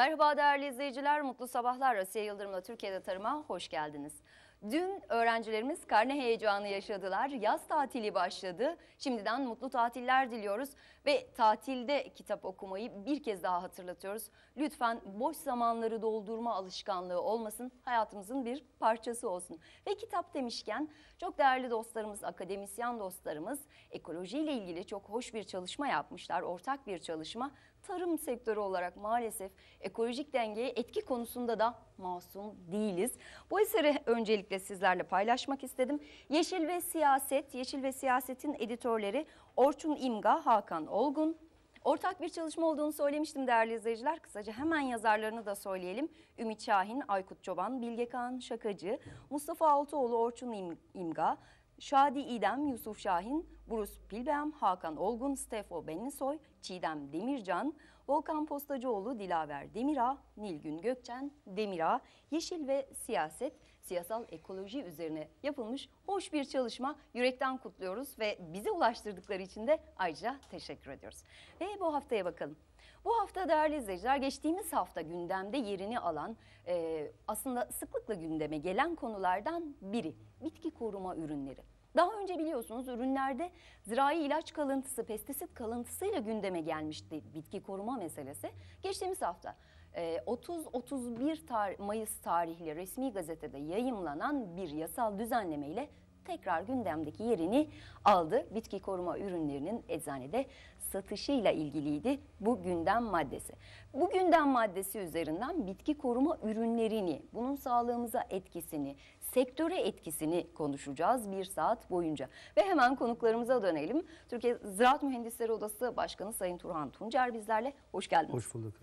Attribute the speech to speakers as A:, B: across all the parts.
A: Merhaba değerli izleyiciler, mutlu sabahlar. Asiye Yıldırım'la Türkiye'de Tarım'a hoş geldiniz. Dün öğrencilerimiz karne heyecanı yaşadılar. Yaz tatili başladı. Şimdiden mutlu tatiller diliyoruz ve tatilde kitap okumayı bir kez daha hatırlatıyoruz. Lütfen boş zamanları doldurma alışkanlığı olmasın, hayatımızın bir parçası olsun. Ve kitap demişken çok değerli dostlarımız, akademisyen dostlarımız ekolojiyle ilgili çok hoş bir çalışma yapmışlar. Ortak bir çalışma. Tarım sektörü olarak maalesef ekolojik dengeye etki konusunda da masum değiliz. Bu eseri öncelikle sizlerle paylaşmak istedim. Yeşil ve Siyaset, Yeşil ve Siyaset'in editörleri Orçun İmga, Hakan Olgun. Ortak bir çalışma olduğunu söylemiştim değerli izleyiciler. Kısaca hemen yazarlarını da söyleyelim. Ümit Şahin, Aykut Çoban, Bilge Kağan Şakacı, Mustafa Altıoğlu, Orçun İm- İmga, Şadi İdem, Yusuf Şahin, Bruce Pilbeam, Hakan Olgun, Stefo Benlisoy, Çiğdem Demircan, Volkan Postacıoğlu, Dilaver Demirağ, Nilgün Gökçen, Demirağ, Yeşil ve Siyaset, siyasal ekoloji üzerine yapılmış hoş bir çalışma. Yürekten kutluyoruz ve bize ulaştırdıkları için de ayrıca teşekkür ediyoruz. Ve bu haftaya bakalım. Bu hafta değerli izleyiciler geçtiğimiz hafta gündemde yerini alan e, aslında sıklıkla gündeme gelen konulardan biri bitki koruma ürünleri. Daha önce biliyorsunuz ürünlerde zirai ilaç kalıntısı, pestisit kalıntısıyla gündeme gelmişti bitki koruma meselesi. Geçtiğimiz hafta 30-31 tar Mayıs tarihli resmi gazetede yayımlanan bir yasal düzenleme ile tekrar gündemdeki yerini aldı. Bitki koruma ürünlerinin eczanede satışıyla ilgiliydi bu gündem maddesi. Bu gündem maddesi üzerinden bitki koruma ürünlerini, bunun sağlığımıza etkisini, sektöre etkisini konuşacağız bir saat boyunca. Ve hemen konuklarımıza dönelim. Türkiye Ziraat Mühendisleri Odası Başkanı Sayın Turhan Tuncer bizlerle. Hoş geldiniz.
B: Hoş bulduk.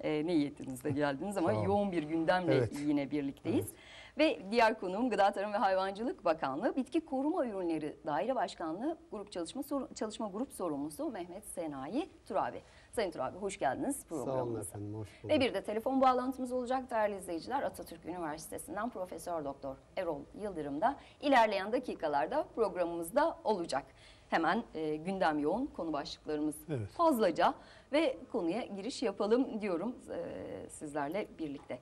A: Ee, ne niyetinizle geldiniz ama yoğun bir gündemle
B: Evet.
A: yine birlikteyiz. Ve diğer konuğum Gıda Tarım ve Hayvancılık Bakanlığı Bitki Koruma Ürünleri Daire Başkanlığı Grup Çalışma Çalışma Grup Sorumlusu Mehmet Senayi Turabi. Sayın Turabi hoş geldiniz
B: Sağ olun
A: programımıza.
B: efendim, hoş bulduk.
A: Ve bir de telefon bağlantımız olacak değerli izleyiciler. Atatürk Üniversitesi'nden Profesör Doktor Erol Yıldırım da ilerleyen dakikalarda programımızda olacak. Hemen e, gündem yoğun konu başlıklarımız
B: Evet.
A: fazlaca ve konuya giriş yapalım diyorum e, sizlerle birlikte.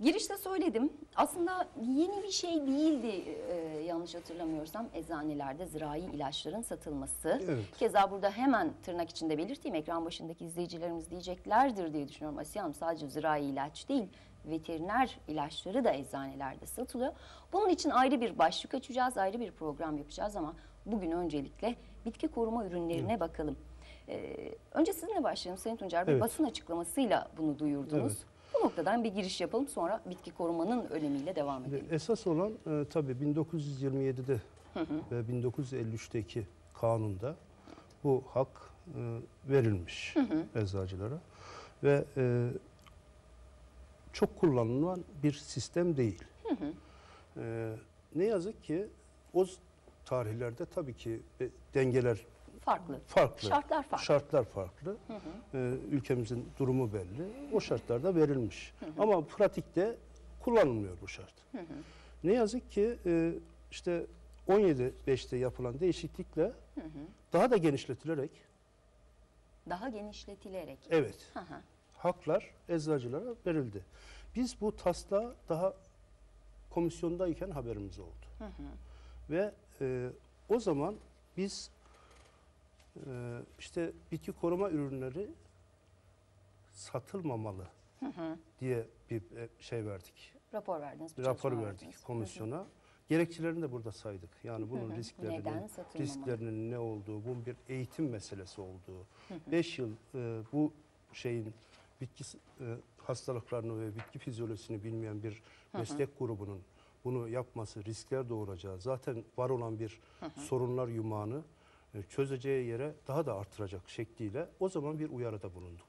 A: Girişte söyledim. Aslında yeni bir şey değildi e, yanlış hatırlamıyorsam eczanelerde zirai ilaçların satılması.
B: Evet.
A: Keza burada hemen tırnak içinde belirteyim ekran başındaki izleyicilerimiz diyeceklerdir diye düşünüyorum. Asiye Hanım sadece zirai ilaç değil veteriner ilaçları da eczanelerde satılıyor. Bunun için ayrı bir başlık açacağız, ayrı bir program yapacağız ama bugün öncelikle bitki koruma ürünlerine bakalım. Ee, önce sizinle başlayalım Sayın Tuncer. Bir
B: Evet.
A: basın açıklamasıyla bunu duyurdunuz.
B: Evet.
A: Bu noktadan bir giriş yapalım sonra bitki korumanın önemiyle devam edelim.
B: Esas olan e, tabii 1927'de ve 1953'teki kanunda bu hak e, verilmiş eczacılara ve e, çok kullanılan bir sistem değil. E, ne yazık ki o tarihlerde tabii ki e, dengeler
A: Farklı.
B: farklı.
A: Şartlar farklı.
B: Şartlar farklı. Ee, ülkemizin durumu belli. O şartlarda verilmiş. Ama pratikte kullanılmıyor bu şart. Ne yazık ki e, işte 17.5'te yapılan değişiklikle daha da genişletilerek
A: Daha genişletilerek.
B: evet
A: Hı hı.
B: haklar eczacılara verildi. Biz bu tasla daha komisyondayken haberimiz oldu. Ve e, o zaman biz e, işte bitki koruma ürünleri satılmamalı diye bir e, şey verdik.
A: Rapor verdiniz. bir
B: rapor verdik
A: verdiniz.
B: komisyona. Gerekçelerini de burada saydık. Yani bunun
A: Neden
B: risklerinin,
A: satılmamalı?
B: risklerinin ne olduğu, bunun bir eğitim meselesi olduğu. 5 yıl e, bu şeyin bitki e, hastalıklarını ve bitki fizyolojisini bilmeyen bir meslek grubunun bunu yapması riskler doğuracağı, zaten var olan bir sorunlar yumağını çözeceği yere daha da artıracak şekliyle o zaman bir uyarıda bulunduk.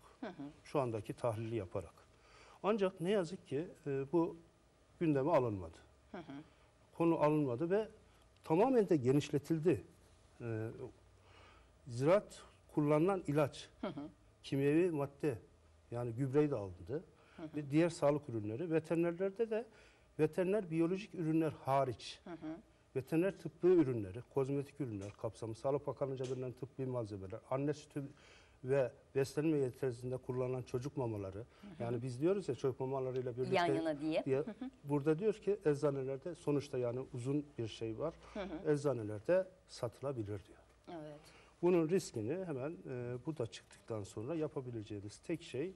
B: Şu andaki tahlili yaparak. Ancak ne yazık ki e, bu gündeme alınmadı. Konu alınmadı ve tamamen de genişletildi. E, ziraat kullanılan ilaç, kimyevi madde yani gübreyi de alındı. Ve diğer sağlık ürünleri. Veterinerlerde de veteriner biyolojik ürünler hariç veteriner tıbbi ürünleri, kozmetik ürünler kapsamı, Sağlık Bakanlığı'nca verilen tıbbi malzemeler, anne sütü ve beslenme yetersinde kullanılan çocuk mamaları yani biz diyoruz ya çocuk mamalarıyla birlikte
A: Yan yana diye.
B: diye burada diyor ki eczanelerde sonuçta yani uzun bir şey var. Eczanelerde satılabilir diyor.
A: Evet.
B: Bunun riskini hemen e, bu da çıktıktan sonra yapabileceğiniz tek şey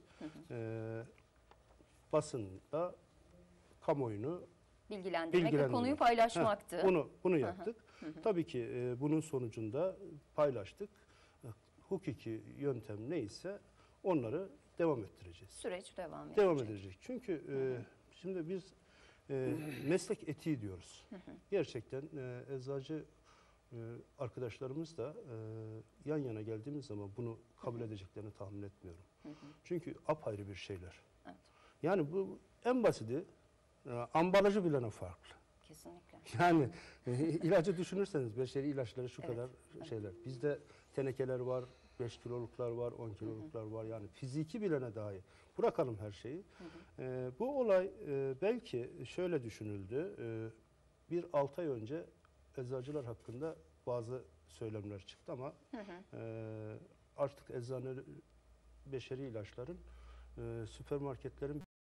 B: e, basında kamuoyunu
A: Bilgilendirmek ve
B: Bilgilendirmek.
A: konuyu paylaşmaktı.
B: Heh, bunu bunu yaptık. Tabii ki e, bunun sonucunda paylaştık. E, Hukuki yöntem neyse onları devam ettireceğiz.
A: Süreç devam edecek.
B: Devam edecek. Çünkü e, şimdi biz e, meslek etiği diyoruz. Gerçekten e, eczacı e, arkadaşlarımız da e, yan yana geldiğimiz zaman bunu kabul edeceklerini tahmin etmiyorum. Çünkü apayrı bir şeyler.
A: Evet.
B: Yani bu en basiti e, ambalajı bilene farklı.
A: Kesinlikle.
B: Yani e, ilacı düşünürseniz beşeri ilaçları şu
A: Evet,
B: kadar şeyler. Bizde tenekeler var, 5 kiloluklar var, 10 kiloluklar var. Yani fiziki bilene dahi. Bırakalım her şeyi. E, bu olay e, belki şöyle düşünüldü. E, bir 6 ay önce eczacılar hakkında bazı söylemler çıktı ama e, artık eczane beşeri ilaçların e, süpermarketlerin